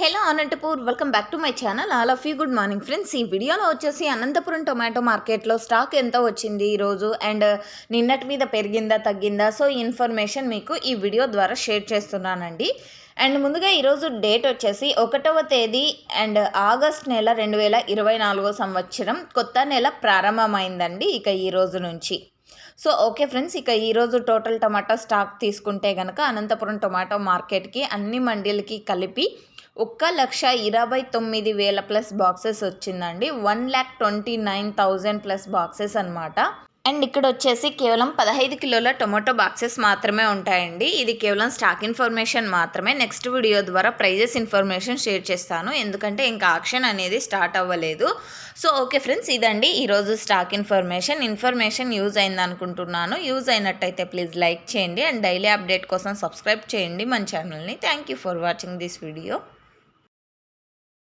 Hello Anantapur welcome back to my channel. All of you good morning friends. ఈ వీడియోలో వచ్చేసి Anantapuram tomato మార్కెట్లో stock ఎంత వచ్చింది ఈరోజు? అండ్ నిన్నటి మీద పెరిగిందా తగ్గిందా? సో ఇన్ఫర్మేషన్ మీకు ఈ వీడియో ద్వారా షేర్ చేస్తున్నానండి. అండ్ ముందుగా ఈరోజు డేట్ వచ్చేసి ఒకటవ తేదీ అండ్ ఆగస్ట్ నెల రెండు వేల ఇరవై నాలుగో సంవత్సరం. కొత్త నెల ప్రారంభమైందండి ఇక ఈ రోజు నుంచి. సో ఓకే ఫ్రెండ్స్ ఇక ఈరోజు టోటల్ టమాటో స్టాక్ తీసుకుంటే కనుక అనంతపురం టొమాటో మార్కెట్కి అన్ని మండీలకి కలిపి ఒక్క లక్ష ఇరవై తొమ్మిది వేల ప్లస్ బాక్సెస్ వచ్చిందండి. One lakh twenty nine thousand plus boxes అనమాట అండ్ ఇక్కడ వచ్చేసి కేవలం పదహైదు కిలోల టొమాటో బాక్సెస్ మాత్రమే ఉంటాయండి. ఇది కేవలం స్టాక్ ఇన్ఫర్మేషన్ మాత్రమే. నెక్స్ట్ వీడియో ద్వారా ప్రైజెస్ ఇన్ఫర్మేషన్ షేర్ చేస్తాను. ఎందుకంటే ఇంకా ఆక్షన్ అనేది స్టార్ట్ అవ్వలేదు. సో ఓకే ఫ్రెండ్స్ ఇదండి. ఈరోజు స్టాక్ ఇన్ఫర్మేషన్. ఇన్ఫర్మేషన్ యూజ్ అయింది అనుకుంటున్నాను. యూజ్ అయినట్టయితే ప్లీజ్ లైక్ చేయండి. అండ్ డైలీ అప్డేట్ కోసం సబ్స్క్రైబ్ చేయండి మన ఛానల్ని. Thank you for watching this video.